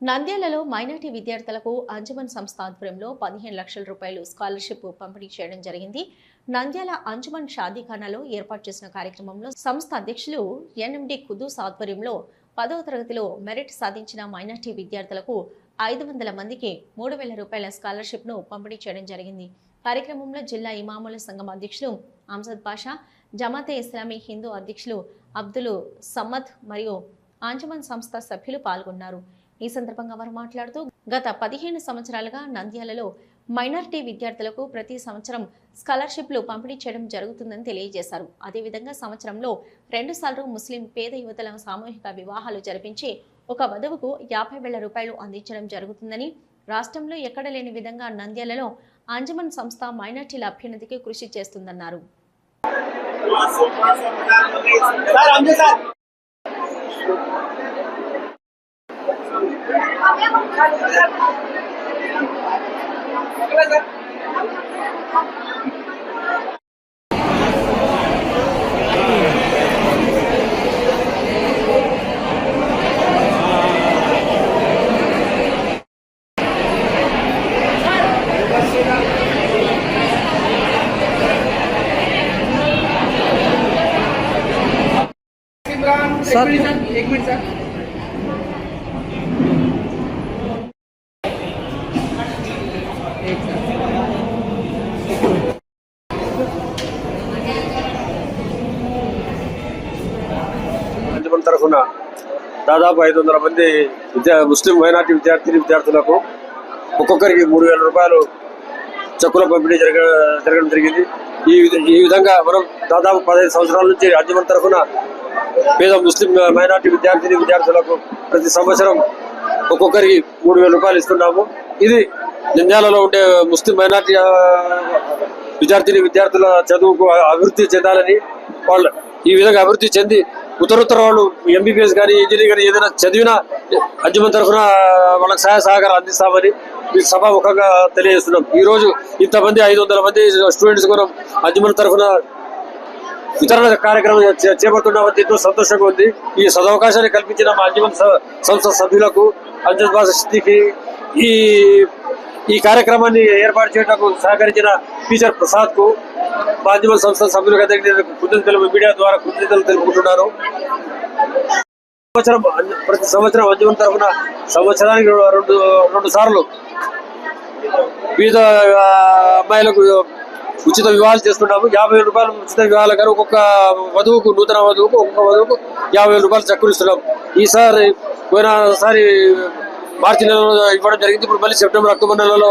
నంద్యాలలో మైనార్టీ విద్యార్థులకు అంజుమన్ సంస్థ ఆధ్వర్యంలో పదిహేను లక్షల రూపాయలు స్కాలర్షిప్ పంపిణీ చేయడం జరిగింది. నంద్యాల అంజుమన్ షాదీఖానాలో ఏర్పాటు చేసిన కార్యక్రమంలో సంస్థ అధ్యక్షులు ఎన్ఎండి కుదూస్ ఆధ్వర్యంలో పదవ తరగతిలో మెరిట్ సాధించిన మైనార్టీ విద్యార్థులకు ఐదు వందల మందికి మూడు వేల రూపాయల స్కాలర్షిప్ను పంపిణీ చేయడం జరిగింది. కార్యక్రమంలో జిల్లా ఇమాముల సంఘం అధ్యక్షులు అంసద్ పాషా జమాతే ఇస్లామీ హిందూ అధ్యక్షులు అబ్దుల్ సమ్మద్ మరియు ఆంజమన్ సంస్థ సభ్యులు పాల్గొన్నారు. ఈ సందర్భంగా వారు మాట్లాడుతూ గత పదిహేను సంవత్సరాలుగా నంద్యాలలో మైనార్టీ విద్యార్థులకు ప్రతి సంవత్సరం స్కాలర్షిప్లు పంపిణీ చేయడం జరుగుతుందని తెలియజేశారు. అదేవిధంగా సంవత్సరంలో రెండుసార్లు ముస్లిం పేద యువతల సామూహిక వివాహాలు జరిపించి ఒక వధువుకు యాభై వేల రూపాయలు అందించడం జరుగుతుందని రాష్ట్రంలో ఎక్కడ లేని విధంగా నంద్యాలలో అంజమన్ సంస్థ మైనార్టీల అభ్యున్నతికి కృషి చేస్తుందన్నారు. Sir sir. सर। एक मिनिट सर। తరఫున దాదాపు ఐదు వందల మంది విద్యా ముస్లిం మైనార్టీ విద్యార్థిని విద్యార్థులకు ఒక్కొక్కరికి మూడు వేల రూపాయలు చెక్కుల పంపిణీ జరగ జరగడం జరిగింది. ఈ ఈ విధంగా మనం దాదాపు పదహైదు సంవత్సరాల నుంచి అంజమన్ తరఫున పేద ముస్లిం మైనార్టీ విద్యార్థిని విద్యార్థులకు ప్రతి సంవత్సరం ఒక్కొక్కరికి మూడు వేల రూపాయలు ఇస్తున్నాము. ఇది నంద్యాలలో ఉండే ముస్లిం మైనార్టీ విద్యార్థిని విద్యార్థుల చదువుకు అభివృద్ధి చెందాలని వాళ్ళు ఈ విధంగా అభివృద్ధి చెంది ఉత్తర వాళ్ళు ఎంబీబీఎస్ కానీ ఇంజనీర్ కానీ ఏదైనా చదివినా అంజుమన్ తరఫున వాళ్ళకి సహాయ సహకారం అందిస్తామని ఈ సభాముఖంగా తెలియజేస్తున్నాం. ఈరోజు ఇంతమంది ఐదు వందల మంది స్టూడెంట్స్ కూడా అంజుమన్ తరఫున వితరణ కార్యక్రమం చే- చేపడుతున్నామని ఎంతో సంతోషంగా ఉంది. ఈ సదవకాశాన్ని కల్పించిన మా అంజుమన్ స- సంస్థ సభ్యులకు అంజద్ బాస ఈ ఈ కార్యక్రమాన్ని ఏర్పాటు చేయడానికి సహకరించిన టీచర్ ప్రసాద్కు మాధ్యమ సంస్థ సభ్యులుగా నేను కృతజ్ఞతలు మీడియా ద్వారా కృతజ్ఞతలు తెలుపుకుంటున్నాను సంవత్సరం ప్రతి సంవత్సరం అంజుమన్ తరఫున సంవత్సరానికి రెండు రెండు సార్లు వివిధ అమ్మాయిలకు ఉచిత వివాహాలు చేస్తున్నాము. యాభై వేల రూపాయలు ఉచిత వివాహాలు కానీ ఒక్కొక్క వధువుకు నూతన వధువుకు ఒక్కొక్క వధువుకు యాభై వేల రూపాయలు చక్కులు ఇస్తున్నాం ఈసారి పోయినసారి మార్చి నెలలో ఇవ్వడం జరిగింది. ఇప్పుడు మళ్ళీ సెప్టెంబర్ అక్టోబర్ నెలలో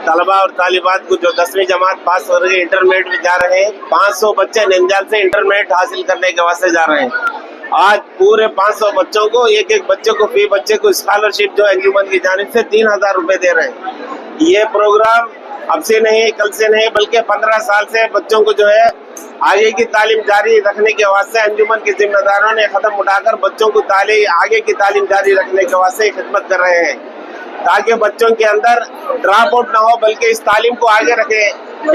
तलबा और तालिबात को जो दसवीं जमात पास हो रही है इंटरमीडिएट में जा रहे हैं। 500 बच्चे नंजाल से इंटरमीडिएट हासिल करने के वास्ते जा रहे हैं। आज पूरे 500 बच्चों को एक एक बच्चे को, फ़ी बच्चे को स्कॉलरशिप जो अंजुमन की जानिब से तीन हज़ार रुपए दे रहे हैं। ये प्रोग्राम अब से नहीं, कल से नहीं, बल्कि पंद्रह साल से बच्चों को जो है आगे की तालीम जारी रखने के वास्ते अंजुमन के जिम्मेदारों ने कदम उठाकर बच्चों को तालीम आगे की तालीम जारी रखने के वास्ते खिदमत कर रहे हैं। ताकि बच्चों के अंदर ड्रॉप आउट ना हो, बल्कि इस तालीम को आगे रखे।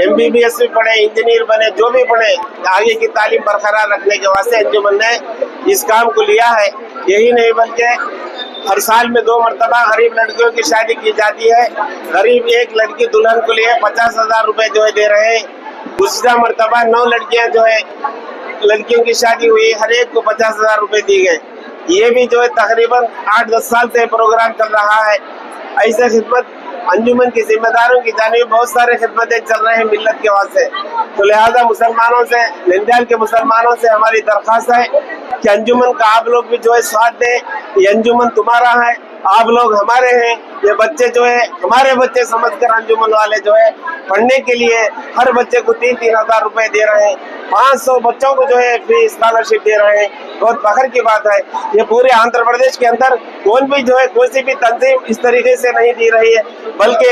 एम बी बी एस भी पढ़े, इंजीनियर बने, जो भी पढ़े, आगे की तालीम बरकरार रखने के वास्ते अंजुमन ने इस काम को लिया है। यही नहीं, बल्कि हर साल में दो मरतबा गरीब लड़कियों की शादी की जाती है। गरीब एक लड़की दुल्हन को लिए पचास हज़ार रूपए जो है दे रहे हैं। दूसरा मरतबा नौ लड़कियाँ जो है, लड़कियों की शादी हुई, हर एक को पचास हज़ार रूपए दिए गए। ये भी जो है तकरीबन आठ दस साल से प्रोग्राम चल रहा है। ऐसे खिदमत, अंजुमन के जिम्मेदारों की जानी बहुत सारे खिदमतें चल रहे हैं मिलत के वास्ते तो लिहाजा मुसलमानों से, नंदयाल के मुसलमानों से हमारी दरख्वास्त है कि अंजुमन का आप लोग भी जो है साथ दें, ये अंजुमन तुम्हारा है आप लोग हमारे हैं, ये बच्चे जो है, हमारे बच्चे समझकर अंजुमन वाले जो है, पढ़ने के लिए हर बच्चे को तीन तीन हज़ार रुपए दे रहे हैं। पाँच सौ बच्चों को जो है फ्री स्कॉलरशिप दे रहे हैं। बहुत फखर की बात है। ये पूरे आंध्र प्रदेश के अंदर कौन भी जो है, कोई सी भी तंजीम इस तरीके से नहीं दी रही है, बल्कि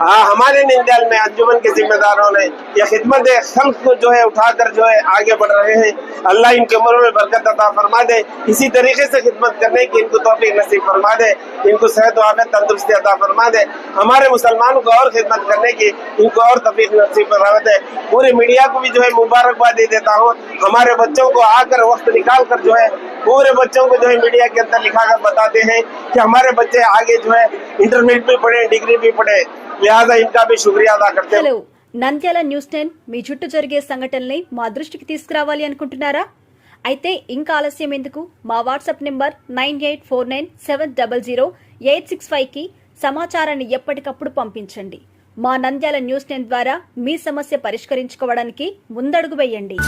हाँ हमारे निंदल में अंजुमन के जिम्मेदारों ने यह खिदमत खल्क को जो है उठाकर जो है आगे बढ़ रहे हैं। अल्लाह इनके उम्र में बरकत अता फरमा दे। इसी तरीके से खिदमत करने की इनको तौफीक नसीब फरमा दे। इनको सेहत वाफियत तंदुरुस्ती अता फरमा दे। हमारे मुसलमानों को और खिदमत करने की इनको और तौफीक नसीब फरमा दे। पूरी मीडिया को भी जो है मुबारकबाद दे देता हूँ। हमारे बच्चों को आकर वक्त निकाल कर जो है पूरे बच्चों को जो है मीडिया के अंदर लिखा कर बताते हैं कि हमारे बच्चे आगे जो है इंटरमीडिएट भी पढ़े डिग्री भी पढ़े लिहाजा इनका भी शुक्रिया अदा करते हैं హలో నంద్యాల న్యూస్ టెన్ మీ చుట్టూ జరిగే సంఘటనల్ని మా దృష్టికి తీసుకురావాలి అనుకుంటున్నారా అయితే ఇంకా ఆలస్యం ఎందుకు మా WhatsApp number nine eight four nine seven double zero eight six ఫైవ్కి సమాచారాన్ని ఎప్పటికప్పుడు పంపించండి మా నంద్యాల న్యూస్ టెన్ ద్వారా మీ సమస్య పరిష్కరించుకోవడానికి ముందడుగు వేయండి